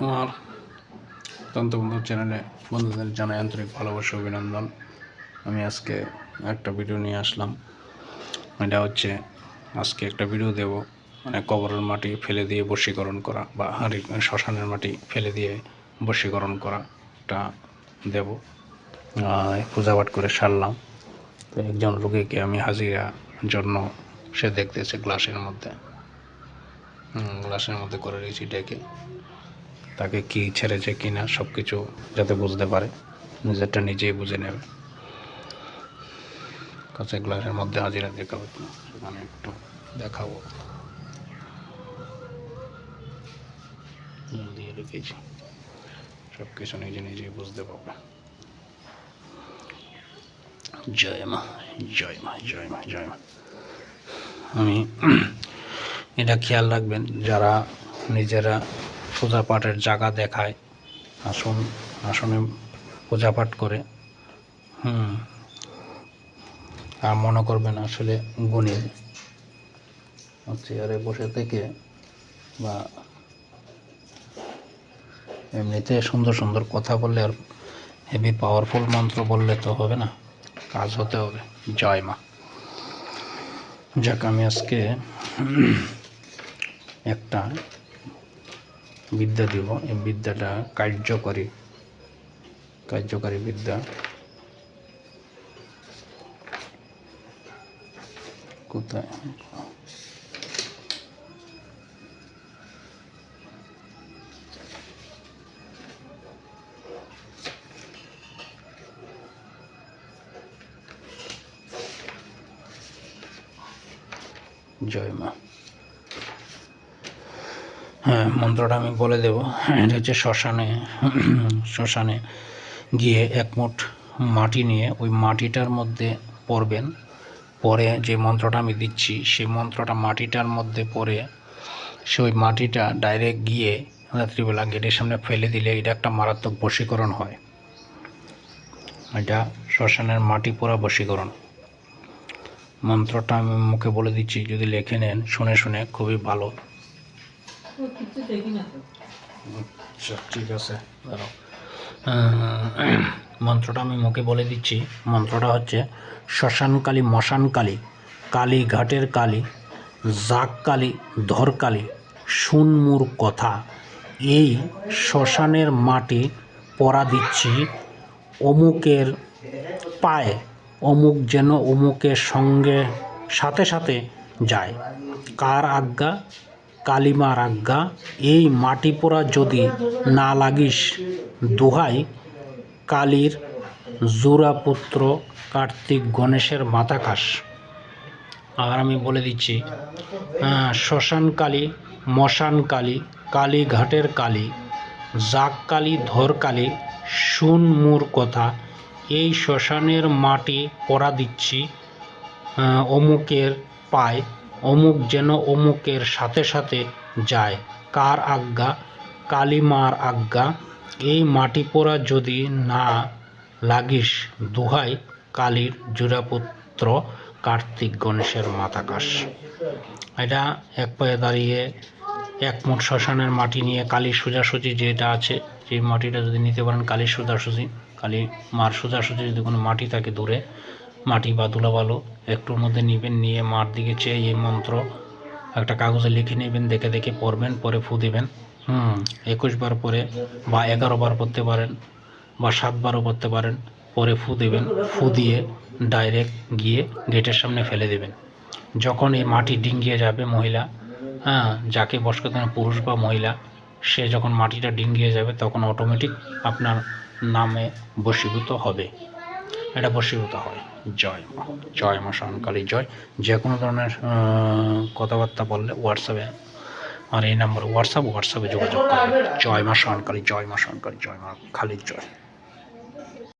আমার তন্ত্রবন্ধু চ্যানেলে বন্ধুদের জানাই আন্তরিক ভালোবাসা, অভিনন্দন। আমি আজকে একটা ভিডিও নিয়ে আসলাম। এটা হচ্ছে আজকে একটা ভিডিও দেব। মানে কবরের মাটি ফেলে দিয়ে বশীকরণ করা বা হাঁড়ি শ্মশানের মাটি ফেলে দিয়ে বশীকরণ করা এটা দেব পূজাপাঠ করে সারলাম। তো একজন রোগীকে আমি হাজিরা জন্য সে দেখতেছে গ্লাসের মধ্যে। গ্লাসের মধ্যে করে রেখেছি ডেকে। তাকে কি ছেড়েছে কি না সব কিছু যাতে বুঝতে পারে, নিজেরটা নিজেই বুঝে নেবে। কাছে গ্লাসের মধ্যে হাজিরা দেখাবো সেখানে একটু দেখাবো। দিয়ে রেখেছি। সব কিছু নিজে নিজেই বুঝতে পারবে। জয় মা জয় মা জয় মা জয় মা। আমি এটা খেয়াল রাখবেন, যারা নিজেরা পূজা পাঠের জায়গা দেখায়, আসন, আসনে পূজা পাঠ করে, হুম, আর মনে করবেন আসলে গুণী। চেয়ারে বসে থেকে বা এমনিতে সুন্দর সুন্দর কথা বললে আর হেভি পাওয়ারফুল মন্ত্র বললে তো হবে না, কাজ হতে হবে। জয় মা। যাক, আমি আজকে একটা বিদ্যা দিব। এই বিদ্যাটা কার্যকরী কার্যকারী বিদ্যা। কোথায়? জয় মা। মন্ত্রটা আমি বলে দেব। এটা হচ্ছে শ্মশানে শ্মশানে গিয়ে এক মুঠ মাটি নিয়ে ওই মাটিটার মধ্যে পড়বেন। পরে যে মন্ত্রটা আমি দিচ্ছি সেই মন্ত্রটা মাটিটার মধ্যে পড়ে সে ওই মাটিটা ডাইরেক্ট গিয়ে রাত্রিবেলা গেটের সামনে ফেলে দিলে এটা একটা মারাত্মক বশীকরণ হয়। এটা শ্মশানের মাটি পোড়া বশীকরণ। মন্ত্রটা আমি মুখে বলে দিচ্ছি, যদি লেখে নেন, শুনে শুনে খুবই ভালো। আচ্ছা ঠিক আছে মন্ত্রটা আমি মুখে বলে দিচ্ছি। মন্ত্রটা হচ্ছে শ্মশান কালী, মশান কালী ঘাটের কালী, জাক কালী, ধর কালী, শুন মোর কথা। এই শ্মশানের মাটি পরা দিচ্ছি অমুকের পায়ে। অমুক যেন অমুকের সঙ্গে সাথে সাথে যায়। কার আজ্ঞা? কালিমার আজ্ঞা এই মাটি পোড়া যদি না লাগিস দোহাই, কালীর জুরাপুত্র কার্তিক গণেশের মাতাকাশ আর আমি বলে দিচ্ছি শ্মশান কালী, মশান কালী কালী ঘাটের কালী, জাক কালী, ধর কালী, শুন মোর কথা, এই শ্মশানের মাটি পরা দিচ্ছি অমুকের পায়। অমুক যেন অমুকের সাথে সাথে যায়। কার আজ্ঞা? কালিমার আজ্ঞা? এই মাটি পোড়া যদি না লাগিস দুহাই কালীর জুরাপুত্র কার্তিক গণেশের মাতাকাশ এটা এক পায়ে দাঁড়িয়ে এক মুঠ শ্মশানের মাটি নিয়ে কালীর সোজাসুজি যেটা আছে সেই মাটিটা যদি নিতে পারেন কালীর সোজাসুজি, কালী মার সোজাসুজি যদি কোনো মাটি থাকে দূরে মাটি বা ধুলাবালো একটুর মধ্যে নেবেন, নিয়ে মার দিকে চেয়ে এই মন্ত্র একটা কাগজে লিখে নেবেন, দেখে দেখে পড়বেন, পরে ফু দিবেন। হুম, একুশ বার পরে বা এগারো বার পড়তে পারেন, বা সাতবারও পড়তে পারেন, পরে ফু দেবেন। ফু দিয়ে ডাইরেক্ট গিয়ে গেটের সামনে ফেলে দেবেন। যখন এই মাটি ডিঙ্গিয়ে যাবে মহিলা হ্যাঁ যাকে বস করতে পুরুষ বা মহিলা, সে যখন মাটিটা ডিঙ্গিয়ে যাবে, তখন অটোমেটিক আপনার নামে বশীভূত হবে। এটা বশীভূত হয়। জয়। জয় মা স্মরণকালী জয়। যে কোনো ধরনের কথাবার্তা বললে হোয়াটসঅ্যাপে আর এই নাম্বার হোয়াটসঅ্যাপ হোয়াটসঅ্যাপে যোগাযোগ করবে। জয় মা স্মরণকালী জয় মা স্মরণকালী জয় মা খালির জয়।